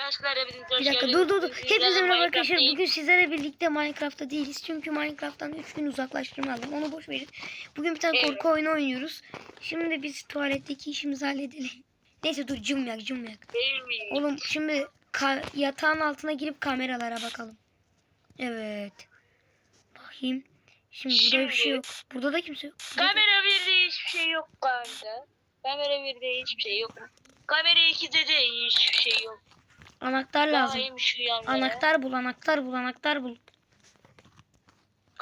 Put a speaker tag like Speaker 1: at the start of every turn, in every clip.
Speaker 1: Arkadaşlar hepiniz hoş
Speaker 2: Bir dakika dur dur dur. Hepinize merhaba arkadaşlar. Bugün sizlerle birlikte Minecraft'ta değiliz. Çünkü Minecraft'tan 3 gün uzaklaştırma aldım. Onu boş verin. Bugün bir tane
Speaker 1: Evet.
Speaker 2: korku oyunu oynuyoruz. Şimdi biz tuvaletteki işimizi halledelim. Neyse dur cım yak cım yak.
Speaker 1: Değil mi?
Speaker 2: Oğlum şimdi yatağın altına girip kameralara bakalım. Evet. Bakayım. Şimdi burada bir şey
Speaker 1: Şimdi-
Speaker 2: yok. Burada da kimse yok.
Speaker 1: Kamera 1'de hiçbir şey yok kanka. Kamera 1'de hiçbir şey yok. Kamera 2'de de hiçbir şey yok.
Speaker 2: Anahtar lazım.
Speaker 1: Şu.
Speaker 2: Anahtar bul, anahtar bul, anahtar bul.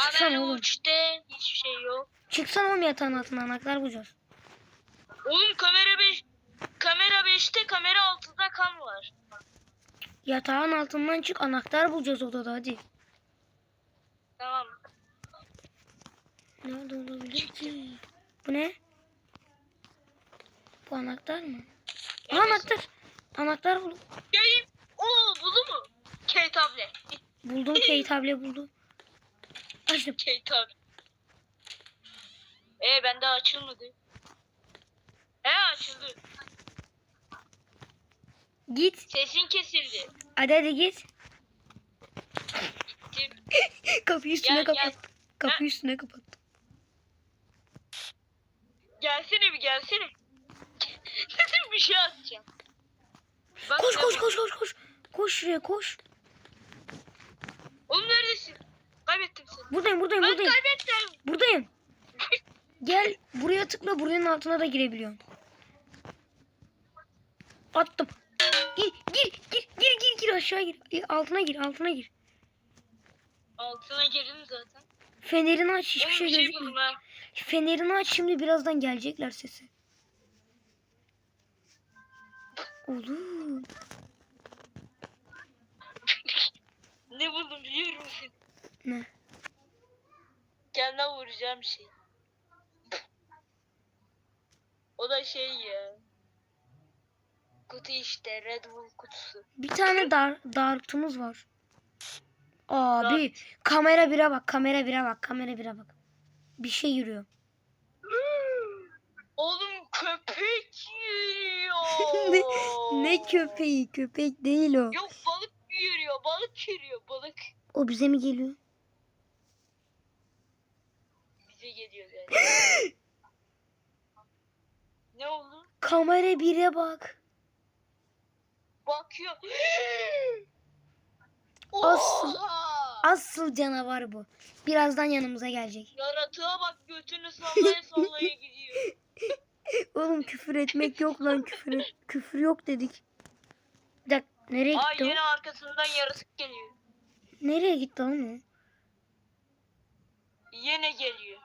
Speaker 2: Çıksana oğlum.
Speaker 1: 3'te hiçbir şey yok.
Speaker 2: Çıksana oğlum yatağın altına anahtar bulacağız.
Speaker 1: Oğlum kamera 5 kamera 5'te kamera 6'da kam var.
Speaker 2: Yatağın altından çık anahtar bulacağız odada hadi.
Speaker 1: Tamam.
Speaker 2: Nerede olabilir ki? Bu ne? Bu anahtar mı? Aa, anahtar. Anahtar buldum.
Speaker 1: Geleyim. Oo buldu mu? K tablet.
Speaker 2: Buldum Kate tablet buldum. Açtım.
Speaker 1: K tablet. Ee bende açılmadı. He açıldı.
Speaker 2: Git.
Speaker 1: Sesin kesildi.
Speaker 2: Hadi hadi git.
Speaker 1: Gittim.
Speaker 2: Kapıyı üstüne
Speaker 1: Gel,
Speaker 2: kapat.
Speaker 1: gel.
Speaker 2: Kapıyı üstüne kapat.
Speaker 1: Gelsene bir gelsene. bir şey atacağım. Bak
Speaker 2: Koş koş koş koş koş. Koş şuraya koş.
Speaker 1: Oğlum neredesin? Kaybettim seni.
Speaker 2: Buradayım buradayım
Speaker 1: Ben
Speaker 2: buradayım.
Speaker 1: kaybettim.
Speaker 2: Buradayım. Gel buraya tıkla buranın altına da girebiliyorsun. Attım. Gir gir gir gir gir gir aşağı gir. Altına gir altına gir.
Speaker 1: Altına girdim zaten.
Speaker 2: Fenerini aç hiçbir
Speaker 1: Oğlum
Speaker 2: şey
Speaker 1: şey
Speaker 2: gözükmüyor. Fenerini aç şimdi birazdan gelecekler sesi. Oğlum.
Speaker 1: Ne buldum biliyor musun?
Speaker 2: Ne?
Speaker 1: Kendine vuracağım şey. O da şey ya. Kutu işte Red Bull kutusu.
Speaker 2: Bir tane dar dartımız var. Abi kamera bire bak kamera bire bak kamera bire bak. Bir şey yürüyor.
Speaker 1: Oğlum köpek yürüyor.
Speaker 2: ne, ne köpeği köpek değil o.
Speaker 1: Yok balık yürüyor balık yürüyor balık.
Speaker 2: O bize mi geliyor?
Speaker 1: Bize geliyor yani. ne oldu?
Speaker 2: Kamera bire bak.
Speaker 1: Bakıyor.
Speaker 2: Asıl-! Asıl canavar bu. Birazdan yanımıza gelecek.
Speaker 1: Yaratığa bak götünü sallaya sallaya gidiyor.
Speaker 2: Oğlum küfür etmek yok lan küfür et- küfür yok dedik. Bir dakika nereye
Speaker 1: Aa
Speaker 2: gitti o?
Speaker 1: yine arkasından yaratık geliyor.
Speaker 2: Nereye gitti lan o?
Speaker 1: Yine geliyor.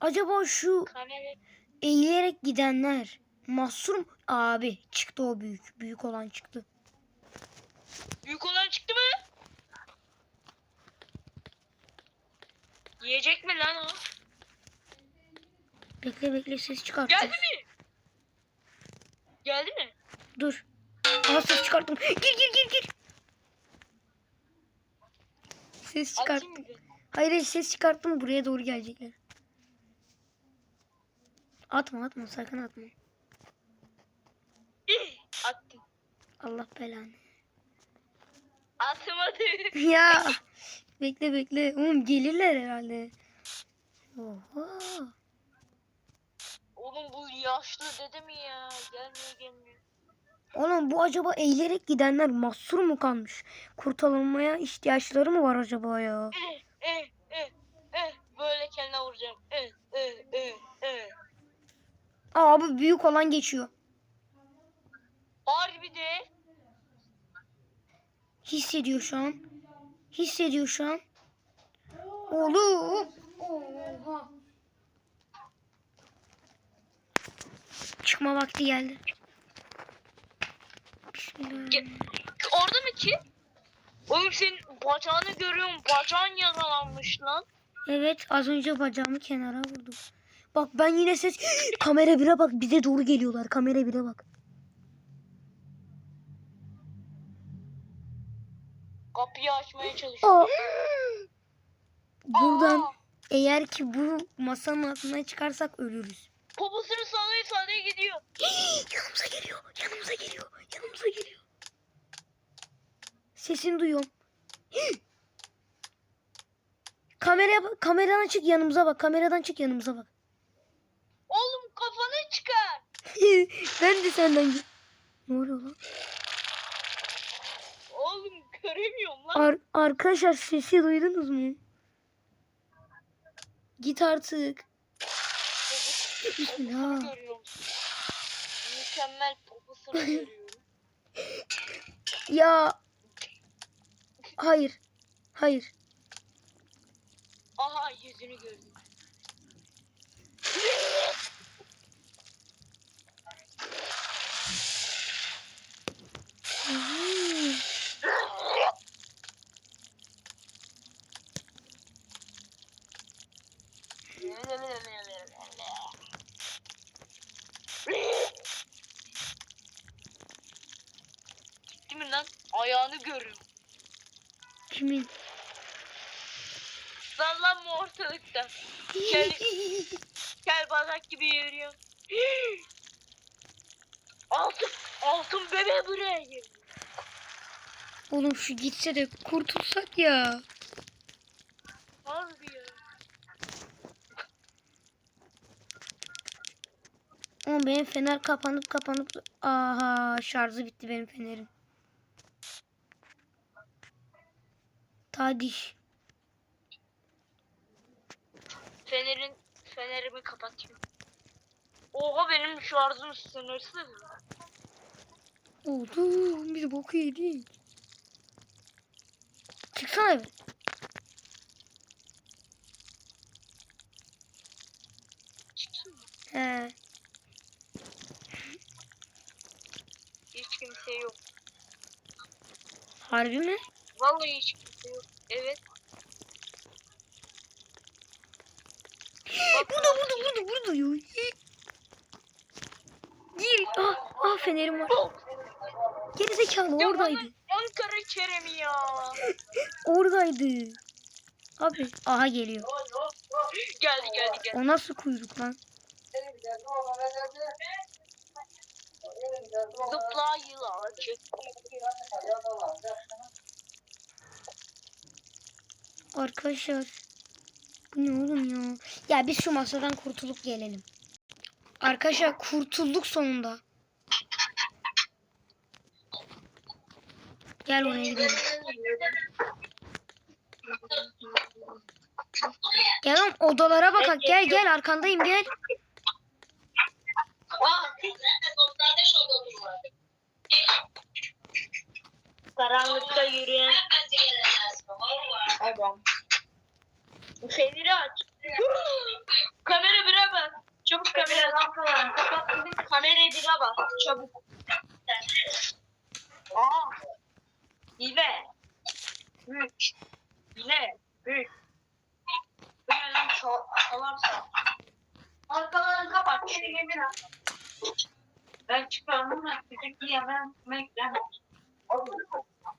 Speaker 2: Acaba şu
Speaker 1: Kamera
Speaker 2: eğilerek gidenler mahsur mu? Abi çıktı o büyük. Büyük olan çıktı.
Speaker 1: büyük olan çıktı mı? Yiyecek mi lan o?
Speaker 2: Bekle bekle ses çıkartacağız.
Speaker 1: Geldi mi? Geldi mi?
Speaker 2: Dur. Aa ses çıkarttım. Gir gir gir gir. Ses çıkarttım. Hayır hayır ses çıkarttım buraya doğru gelecekler. Atma atma sakın atma.
Speaker 1: Attım.
Speaker 2: Allah belanı.
Speaker 1: Atmadı.
Speaker 2: ya bekle bekle. Oğlum gelirler herhalde. Oha.
Speaker 1: Oğlum bu yaşlı dede mi ya? Gelmiyor gelmiyor.
Speaker 2: Oğlum bu acaba eğilerek gidenler mahsur mu kalmış? Kurtarılmaya ihtiyaçları mı var acaba ya?
Speaker 1: Eh eh eh eh. Böyle kendine vuracağım. Eh eh eh eh.
Speaker 2: Abi büyük olan geçiyor.
Speaker 1: Harbi de.
Speaker 2: Hissediyor şu an. Hissediyor şu an. Oğlum. Oha. Çıkma vakti geldi. Bismillah.
Speaker 1: Ge- Orada mı ki? Oğlum senin bacağını görüyorum. Bacağın yaralanmış lan.
Speaker 2: Evet az önce bacağımı kenara vurdum. Bak ben yine ses... kamera bire bak bize doğru geliyorlar. Kamera bire bak.
Speaker 1: Kapıyı açmaya çalışıyor.
Speaker 2: Aa. Buradan
Speaker 1: Aa!
Speaker 2: eğer ki bu masanın altına çıkarsak ölürüz.
Speaker 1: Poposunu sallaya sallaya gidiyor.
Speaker 2: yanımıza geliyor. Yanımıza geliyor. Yanımıza geliyor. Sesini duyuyorum. Kameraya bak. Kameradan çık yanımıza bak. Kameradan çık yanımıza bak.
Speaker 1: Oğlum kafanı çıkar.
Speaker 2: ben de senden Ne oluyor lan?
Speaker 1: Oğlum göremiyorum lan.
Speaker 2: Ar- arkadaşlar sesi duydunuz mu? Git artık. Bismillah.
Speaker 1: Mükemmel poposunu görüyorum.
Speaker 2: Ya. Hayır. Hayır.
Speaker 1: Aha yüzünü gördüm.
Speaker 2: Hmm.
Speaker 1: Gitti mi lan? Ayağını görüyorum.
Speaker 2: Kimin?
Speaker 1: Sallanma ortalıkta. Gel, gel bazak gibi yürüyor. Altın, altın bebe buraya girdi.
Speaker 2: Oğlum şu gitse de kurtulsak ya.
Speaker 1: Harbi ya.
Speaker 2: Oğlum benim fener kapanıp kapanıp aha şarjı bitti benim fenerin. Tadiş.
Speaker 1: Fenerin, fenerimi kapatayım. Oha benim şarjım sınırsız.
Speaker 2: Oldu. Biz boku yedik. Çıksana bir. He.
Speaker 1: Hiç kimse yok.
Speaker 2: Harbi mi?
Speaker 1: Vallahi hiç kimse yok. Evet.
Speaker 2: Burada burada burada burada yok. Gir. Ah, ah fenerim var. Geri zekalı
Speaker 1: Ya
Speaker 2: oradaydı.
Speaker 1: Ankara Kerem'i ya.
Speaker 2: Oradaydı. Abi aha geliyor.
Speaker 1: geldi geldi geldi.
Speaker 2: O nasıl kuyruk lan?
Speaker 1: Zıpla yıla çek.
Speaker 2: Arkadaşlar. Bu ne oğlum ya? Ya biz şu masadan kurtulup gelelim. Arkadaşlar kurtulduk sonunda. Gel oraya gidelim. Gel oğlum odalara bakak. Gel gel arkandayım gel.
Speaker 1: Karanlıkta yürüyen adam. Feneri aç. Kamera bire bak. Çabuk kameradan falan. Kapat dedim. Kamerayı bire bak. Çabuk. Aa. Hile. Üç. Hile. Üç. Bu ne lan çal çalarsa. Arkalarını kapat. Geri gelir. Ben çıkardım da küçük diye ben beklemem.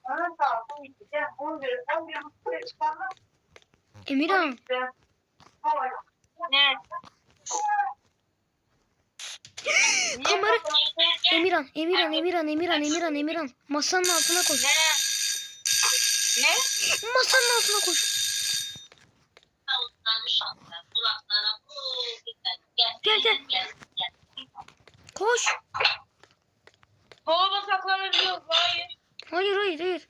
Speaker 1: Bana sağ olsun gideceğim. 11, 11 buçukta çıkardım.
Speaker 2: Emirhan.
Speaker 1: Ne?
Speaker 2: Kamera. Emirhan, Emirhan, Emirhan, Emirhan, Emirhan, Emirhan. Masanın altına koş.
Speaker 1: Ne? Ne?
Speaker 2: Masanın altına koş. Gel gel. Koş.
Speaker 1: Dolaba saklanabiliyor. Hayır.
Speaker 2: Hayır hayır hayır.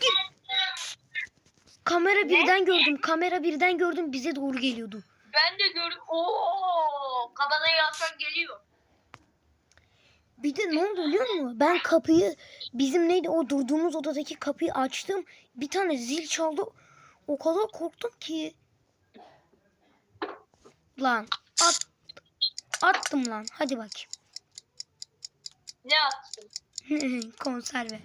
Speaker 2: Git. Kamera birden gördüm. Kamera birden gördüm. Bize doğru geliyordu.
Speaker 1: Ben de gördüm. Oo, kabadayı alsan geliyor.
Speaker 2: Bir de ne oldu biliyor musun? Ben kapıyı bizim neydi o durduğumuz odadaki kapıyı açtım. Bir tane zil çaldı. O kadar korktum ki. Lan at attım lan. Hadi bakayım.
Speaker 1: Ne attın?
Speaker 2: Konserve.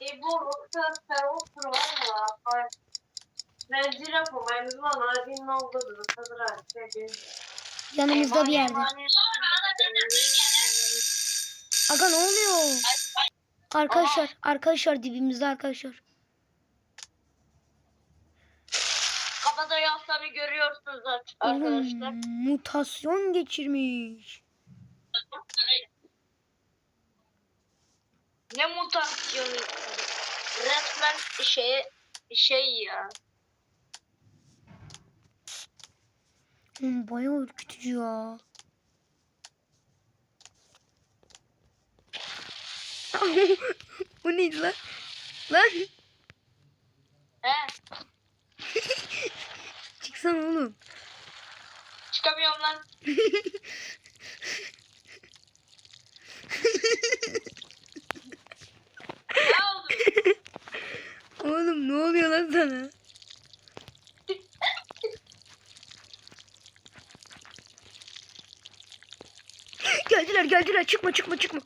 Speaker 1: E bu rokta sen ya. Ay. Ben zira komayım. Lan adin ne oldu? Hazır abi.
Speaker 2: Yanımızda bir yerde. Aga ne oluyor? Arkadaşlar, arkadaşlar dibimizde arkadaşlar.
Speaker 1: Kafada yaslanı görüyorsunuz arkadaşlar.
Speaker 2: Oğlum, mutasyon geçirmiş.
Speaker 1: Ne mutasyonu? Resmen şey şey ya.
Speaker 2: Oğlum bayağı ürkütücü ya. Bu neydi lan? Lan
Speaker 1: He.
Speaker 2: çıksana oğlum.
Speaker 1: Çıkamıyorum lan.
Speaker 2: Oğlum ne oluyor lan sana? geldiler geldiler çıkma çıkma çıkma.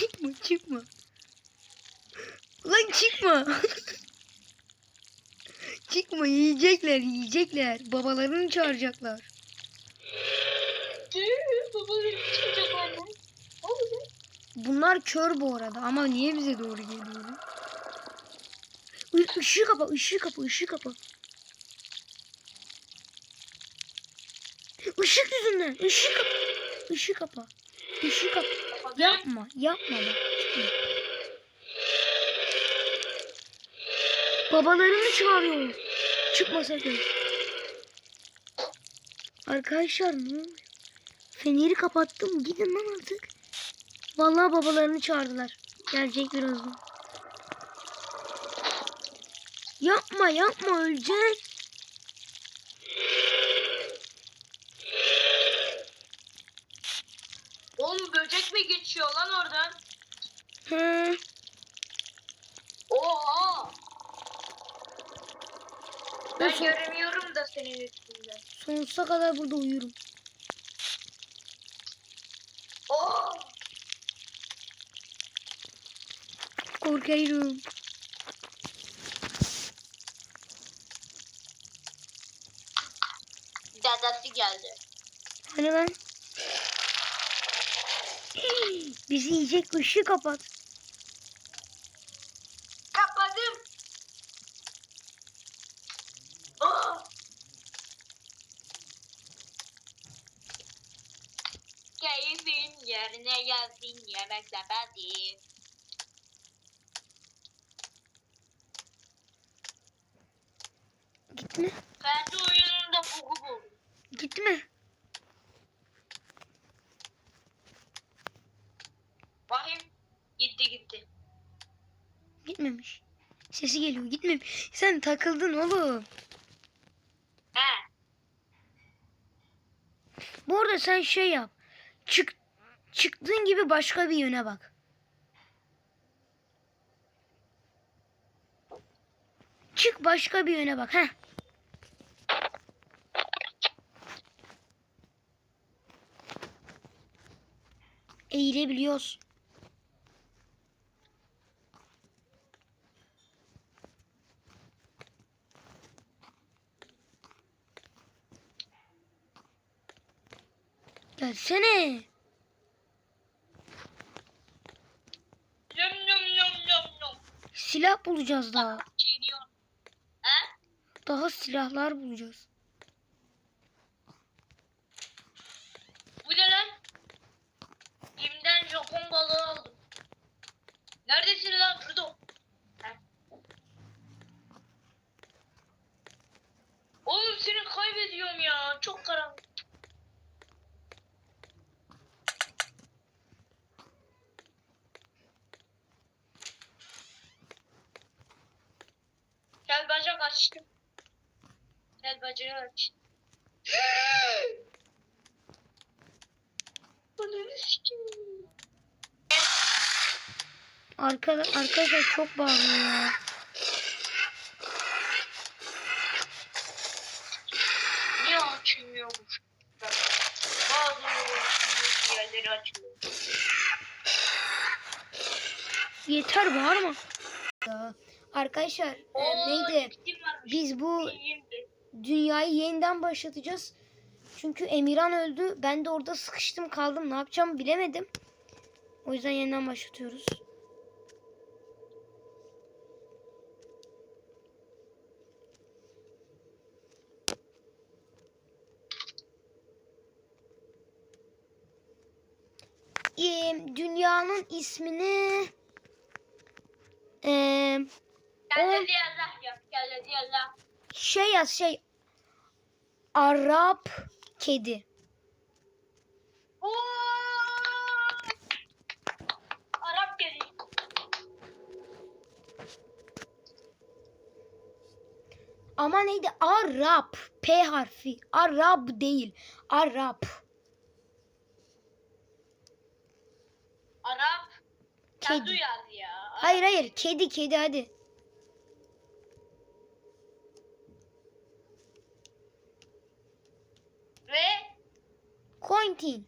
Speaker 2: Çıkma çıkma. Lan çıkma. çıkma yiyecekler yiyecekler. Babalarını çağıracaklar.
Speaker 1: Babalarım çıkacak anne. Ne oldu?
Speaker 2: Bunlar kör bu arada ama niye bize doğru geliyor? I- ışığı kapa, ışığı kapa, ışığı kapa. Işık yüzünden, ışığı kapa. Işığı kapa. Işığı kapa. Yapma, yapma bak. Babalarını çağırıyor. Çıkma sakın. Arkadaşlar ne? Feneri kapattım. Gidin lan artık. Vallahi babalarını çağırdılar. Gelecek birazdan. Yapma yapma öleceksin.
Speaker 1: Oğlum böcek mi geçiyor lan oradan?
Speaker 2: He.
Speaker 1: Oha! Ben
Speaker 2: Nasıl?
Speaker 1: göremiyorum da senin üstünde.
Speaker 2: Sonsuza kadar burada uyurum.
Speaker 1: Oo!
Speaker 2: Korkuyorum.
Speaker 1: Dadası geldi.
Speaker 2: Hani lan? Bizi yiyecek ışığı kapat.
Speaker 1: Kapadım. Oo! Keyfin yerine gelsin yemek sepeti.
Speaker 2: Gitti mi?
Speaker 1: Kendi oyununda bugu buldum.
Speaker 2: Gitti mi?
Speaker 1: Bakayım. Gitti gitti.
Speaker 2: Gitmemiş. Sesi geliyor. Gitmemiş. Sen takıldın oğlum.
Speaker 1: He.
Speaker 2: Bu arada sen şey yap. Çık çıktığın gibi başka bir yöne bak. Çık başka bir yöne bak. Heh. Eğilebiliyoruz. Gelsene.
Speaker 1: Yum yum yum yum yum.
Speaker 2: Silah bulacağız daha. Daha silahlar bulacağız.
Speaker 1: Bu ne lan? Kimden Japon balığı aldım. Neredesin lan Fırdo? He. Oğlum seni kaybediyorum ya. Çok karanlık. Gel bacak açtım. Gel bacağı aç. Sikeyim.
Speaker 2: Arkada, arkadaşlar çok bağırıyor.
Speaker 1: Niye açılmıyormuş? Bazı diğerleri açılıyor.
Speaker 2: Yeter bağırma. Arkadaşlar e,
Speaker 1: Oo,
Speaker 2: neydi?
Speaker 1: varmış.
Speaker 2: Biz bu dünyayı yeniden başlatacağız. Çünkü Emirhan öldü. Ben de orada sıkıştım kaldım. Ne yapacağımı bilemedim. O yüzden yeniden başlatıyoruz. Ee, dünyanın ismini e,
Speaker 1: o,
Speaker 2: şey yaz şey Arap kedi.
Speaker 1: Oo! Arap geliyor.
Speaker 2: Ama neydi? Arap. P harfi. Arap değil. Arap.
Speaker 1: Arap.
Speaker 2: Kedi. Hayır hayır. Kedi kedi hadi. 19.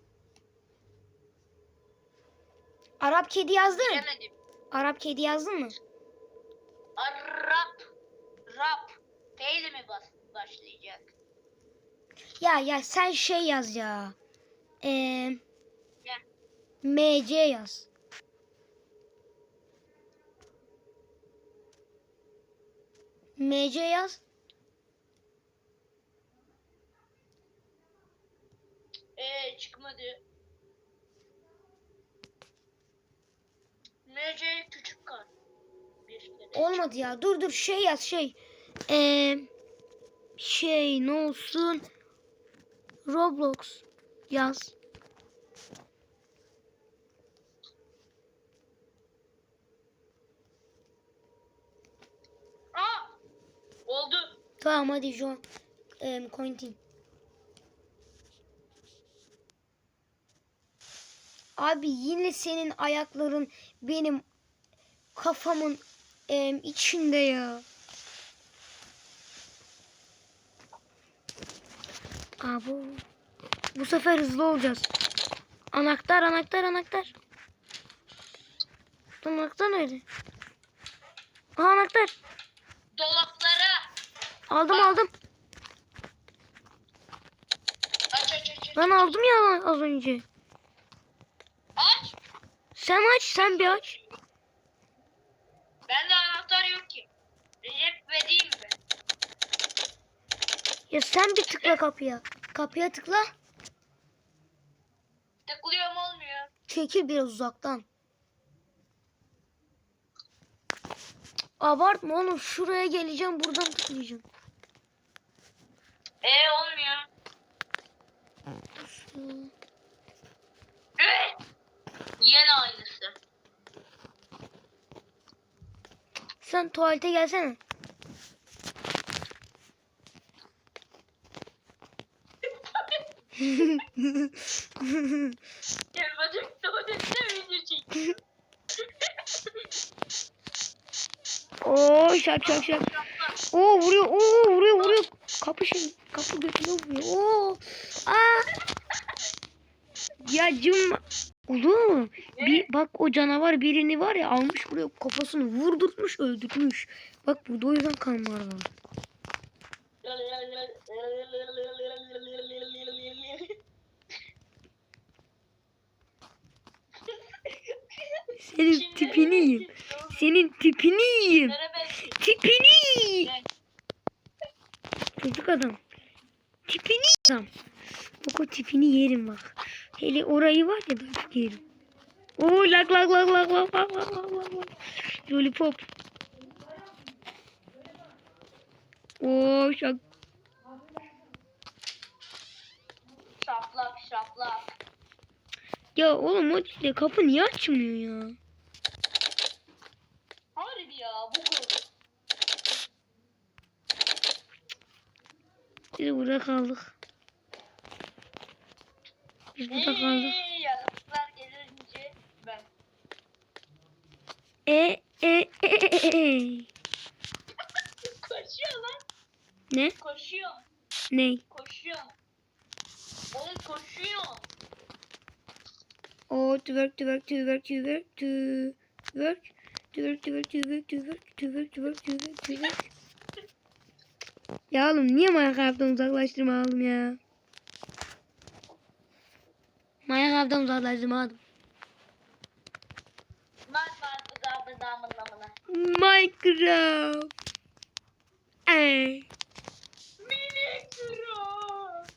Speaker 2: Arap kedi yazdın.
Speaker 1: Bilemedim.
Speaker 2: Arap kedi yazdın mı?
Speaker 1: Arap. Rap. P mi bas başlayacak?
Speaker 2: Ya ya sen şey yaz ya. Ee. MC yaz. MC yaz.
Speaker 1: Ee çıkmadı. MC küçük kar.
Speaker 2: Olmadı ya. Dur dur şey yaz şey. Ee, şey ne olsun? Roblox yaz.
Speaker 1: Aa! Oldu.
Speaker 2: Tamam hadi John. Ee, Cointin. Abi yine senin ayakların benim kafamın em, içinde ya. Abo. Bu sefer hızlı olacağız. Anahtar, anahtar, anahtar. Anahtar nerede? Aha anahtar.
Speaker 1: Dolaplara.
Speaker 2: Aldım aldım.
Speaker 1: Aç aç aç. aç.
Speaker 2: Ben aldım ya az önce. Sen aç, sen bir aç.
Speaker 1: Bende anahtar yok ki. Recep vereyim mi?
Speaker 2: Ya sen bir tıkla kapıya. Kapıya tıkla.
Speaker 1: Tıklıyorum olmuyor.
Speaker 2: Çekil biraz uzaktan. Abartma oğlum. Şuraya geleceğim. Buradan tıklayacağım.
Speaker 1: Ee olmuyor. Evet. Yine aynısı.
Speaker 2: Sen tuvalete gelsene.
Speaker 1: Gel bacım tuvalette video çekiyor.
Speaker 2: Oo şak şak şak. Oo vuruyor. Oo vuruyor vuruyor. Kapı şey. Kapı götüne vuruyor. Oo. Aa. Ya cım. Oğlum. Bir, bak o canavar birini var ya almış buraya kafasını vurdurtmuş öldürmüş. Bak burada o yüzden kanlar var. Senin
Speaker 1: Şimdi-
Speaker 2: tipini yiyeyim. Senin tipini yiyeyim. Tipini. Çocuk adam. Tipini adam. Bak o tipini yerim bak. Hele orayı var ya ben çok yerim. Oo lak lak lak lak lak lak lak lak lak lak. Lollipop. Oo şak.
Speaker 1: Şaplak şaplak.
Speaker 2: Ya oğlum o işte kapı niye açmıyor ya?
Speaker 1: Harbi ya bu konu.
Speaker 2: Biz burada kaldık. Biz burada kaldık.
Speaker 1: Yaratıklar gelince ben.
Speaker 2: E e e e e.
Speaker 1: Koşuyor lan.
Speaker 2: Ne?
Speaker 1: Koşuyor.
Speaker 2: Ne?
Speaker 1: Koşuyor. Oğlum koşuyor.
Speaker 2: O twerk twerk twerk twerk twerk twerk twerk twerk twerk twerk twerk twerk twerk Ya oğlum niye Minecraft'tan uzaklaştırma aldım ya? Minecraft'tan
Speaker 1: uzaklaştım adam.
Speaker 2: Minecraft. Ey.
Speaker 1: Minecraft.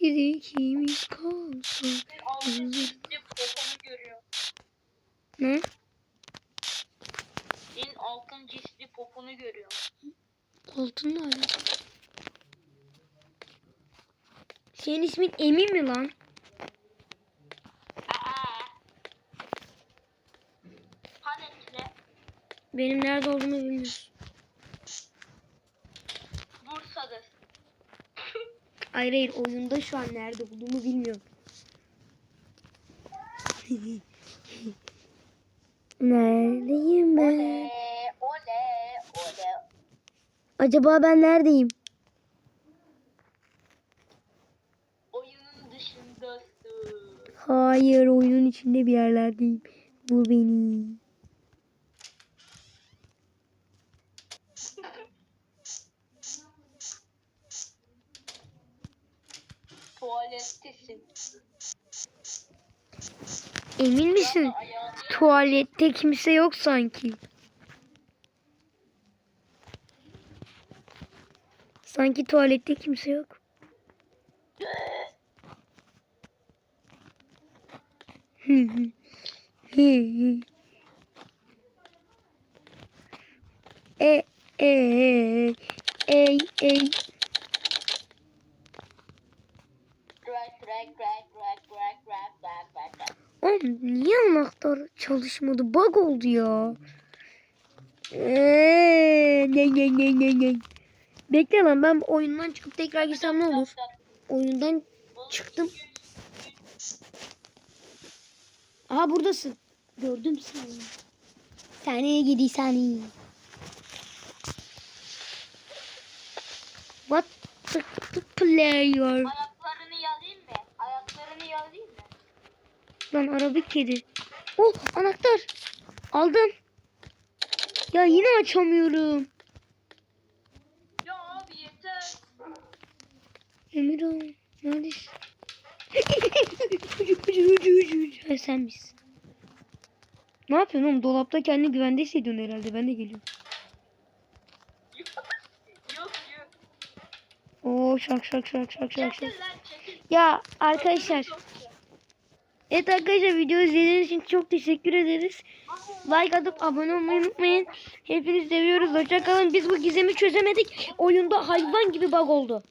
Speaker 1: Did he keep
Speaker 2: me
Speaker 1: cold? Altın
Speaker 2: ne? Senin ismin Emin mi lan? Benim nerede olduğumu bilmiyorsun.
Speaker 1: Bursa'da.
Speaker 2: Hayır hayır oyunda şu an nerede olduğumu bilmiyorum. Neredeyim ben? Acaba ben neredeyim?
Speaker 1: Oyunun dışındasın.
Speaker 2: Hayır oyunun içinde bir yerlerdeyim. Bul beni.
Speaker 1: Tuvalettesin.
Speaker 2: Emin misin? Tuvalette kimse yok sanki. Sanki tuvalette kimse yok. e e, e. ey ey Oğlum niye anahtar çalışmadı? Bug oldu ya. Eee, ne ne ne ne ne. Bekle lan ben oyundan çıkıp tekrar girsem ne olur? Oyundan çıktım. Aha buradasın. Gördüm seni. Seni gidi seni. What the, the player?
Speaker 1: Ayaklarını yalayayım mı? Ayaklarını yalayayım mı?
Speaker 2: Lan arabik kedi. Oh anahtar. Aldım. Ya yine açamıyorum.
Speaker 1: Ya abi yeter.
Speaker 2: Emirhan neredesin? ha, sen misin? Ne yapıyorsun oğlum? Dolapta kendini güvende hissediyorsun herhalde. Ben de geliyorum. Oo şak şak şak şak şak şak. Ya arkadaşlar. Evet arkadaşlar video izlediğiniz için çok teşekkür ederiz. Like atıp abone olmayı unutmayın. Hepinizi seviyoruz. Hoşçakalın. Biz bu gizemi çözemedik. Oyunda hayvan gibi bug oldu.